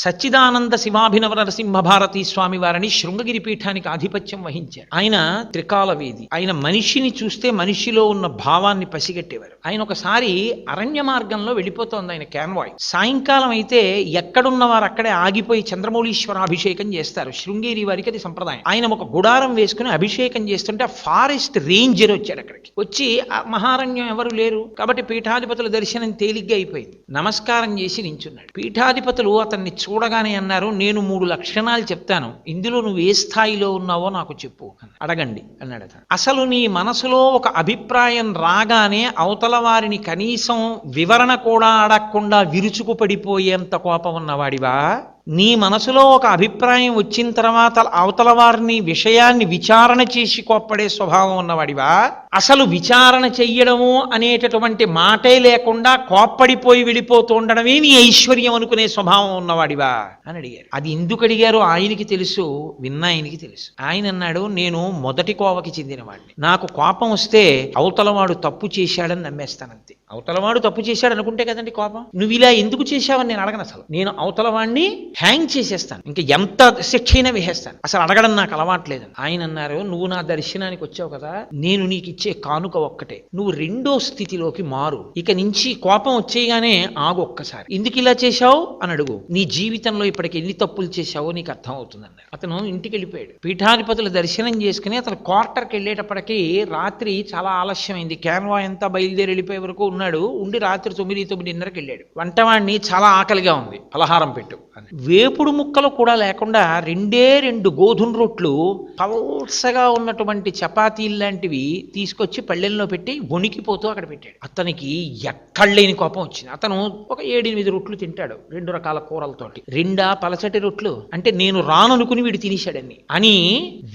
సచ్చిదానంద శివాభినవ నరసింహ భారతీ స్వామి వారిని శృంగగిరి పీఠానికి ఆధిపత్యం వహించారు. ఆయన త్రికాలవేది ఆయన మనిషిని చూస్తే మనిషిలో ఉన్న భావాన్ని పసిగట్టేవారు. ఆయన ఒకసారి అరణ్య మార్గంలో వెళ్ళిపోతోంది ఆయన క్యాన్వాయ్. సాయంకాలం అయితే ఎక్కడున్న వారు అక్కడే ఆగిపోయి చంద్రమౌళీశ్వర అభిషేకం చేస్తారు. శృంగేరి వారికి అది సంప్రదాయం. ఆయన ఒక గుడారం వేసుకుని అభిషేకం చేస్తుంటే ఆ ఫారెస్ట్ రేంజర్ వచ్చాడు అక్కడికి. వచ్చి మహారణ్యం ఎవరు లేరు? కాబట్టి పీఠాధిపతుల దర్శనం తేలిగ్గా అయిపోయింది. నమస్కారం చేసి నించున్నాడు. పీఠాధిపతులు అతన్ని చూడగానే అన్నారు నేను మూడు లక్షణాలు చెప్తాను. ఇందులో నువ్వు ఏ స్థాయిలో ఉన్నావో నాకు చెప్పు. అడగండి. అన్నాడు అతను అసలు నీ మనసులో ఒక అభిప్రాయం రాగానే అవతల వారిని కనీసం వివరణ కూడా అడగకుండా విరుచుకుపడిపోయేంత కోపం ఉన్నవాడివా? నీ మనసులో ఒక అభిప్రాయం వచ్చిన తర్వాత అవతల వారిని విషయాన్ని విచారణ చేసి కోప్పడే స్వభావం ఉన్నవాడివా? అసలు విచారణ చెయ్యడము అనేటటువంటి మాటే లేకుండా కోప్పడిపోయి వెళ్ళిపోతూ ఉండడమే నీ ఐశ్వర్యం అనుకునే స్వభావం ఉన్నవాడివా? అని అడిగారు. అది ఎందుకు అడిగారో? ఆయనకి తెలుసు విన్న ఆయనకి తెలుసు. ఆయన అన్నాడు నేను మొదటి కోవకి చెందినవాడిని. నాకు కోపం వస్తే అవతలవాడు తప్పు చేశాడని నమ్మేస్తానంతే. అవతలవాడు తప్పు చేశాడు అనుకుంటే కదండి కోపం? నువ్వు ఇలా ఎందుకు చేశావని నేను అడగను అసలు. నేను అవతలవాడిని హ్యాంగ్ చేసేస్తాను. ఇంకా ఎంత శిక్ష అయినా వేసేస్తాను. అసలు అడగడం నాకు అలవాట్లేదు ఆయన అన్నారు నువ్వు నా దర్శనానికి వచ్చావు కదా నేను నీకు ఇచ్చే కానుక ఒక్కటే. నువ్వు రెండో స్థితిలోకి మారు. ఇక నుంచి కోపం వచ్చేయగానే ఆగు ఒక్కసారి. ఎందుకు ఇలా చేశావు? అని అడుగు. నీ జీవితంలో ఇప్పటికి ఎన్ని తప్పులు చేశావో నీకు అర్థం అవుతుంది అన్నారు అతను ఇంటికి వెళ్ళిపోయాడు పీఠాధిపతుల దర్శనం చేసుకుని అతను క్వార్టర్కి వెళ్ళేటప్పటికి రాత్రి చాలా ఆలస్యమైంది. క్యాన్వా ఎంత బయలుదేరి వెళ్ళిపోయే వరకు ఉన్నాడు ఉండి రాత్రి తొమ్మిది తొమ్మిదిన్నరకి వెళ్ళాడు. వంటవాడిని చాలా ఆకలిగా ఉంది. పలహారం పెట్టు. వేపుడు ముక్కలు కూడా లేకుండా రెండే రెండు గోధుమ రొట్లు పల్సగా ఉన్నటువంటి చపాతీలు లాంటివి తీసుకొచ్చి పళ్ళెల్లో పెట్టి వణికిపోతూ అక్కడ పెట్టాడు. అతనికి ఎక్కడలేని కోపం వచ్చింది. అతను ఒక ఏడెనిమిది రొట్లు తింటాడు రెండు రకాల కూరలతోటి. రెండా పలచటి రొట్లు. అంటే నేను రాననుకుని వీడు తినేశాడని అని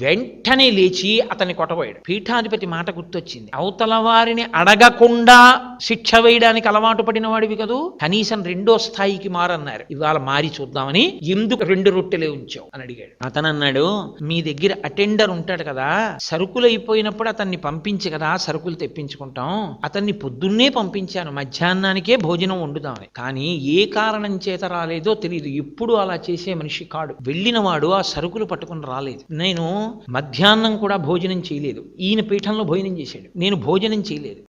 వెంటనే లేచి అతన్ని కొట్టబోయాడు. పీఠాధిపతి మాట గుర్తొచ్చింది. అవతల వారిని అడగకుండా శిక్ష వేయడానికి అలవాటు పడిన వాడివి కదూ? కనీసం రెండో స్థాయికి మారన్నారు. ఇవాళ మారి చూద్దాం. చూద్దామని ఎందుకు రెండు రొట్టెలే ఉంచావు? అని అడిగాడు. అతను అన్నాడు మీ దగ్గర అటెండర్ ఉంటాడు కదా సరుకులు అయిపోయినప్పుడు అతన్ని పంపించి కదా సరుకులు తెప్పించుకుంటాం. అతన్ని పొద్దున్నే పంపించాను మధ్యాహ్నానికే భోజనం వండుదామని. కానీ ఏ కారణం చేత రాలేదో తెలియదు ఎప్పుడు అలా చేసే మనిషి కాడు. వెళ్ళినవాడు ఆ సరుకులు పట్టుకుని రాలేదు. నేను మధ్యాహ్నం కూడా భోజనం చేయలేదు. ఈయన పీఠంలో భోజనం చేశాడు. నేను భోజనం చేయలేదు.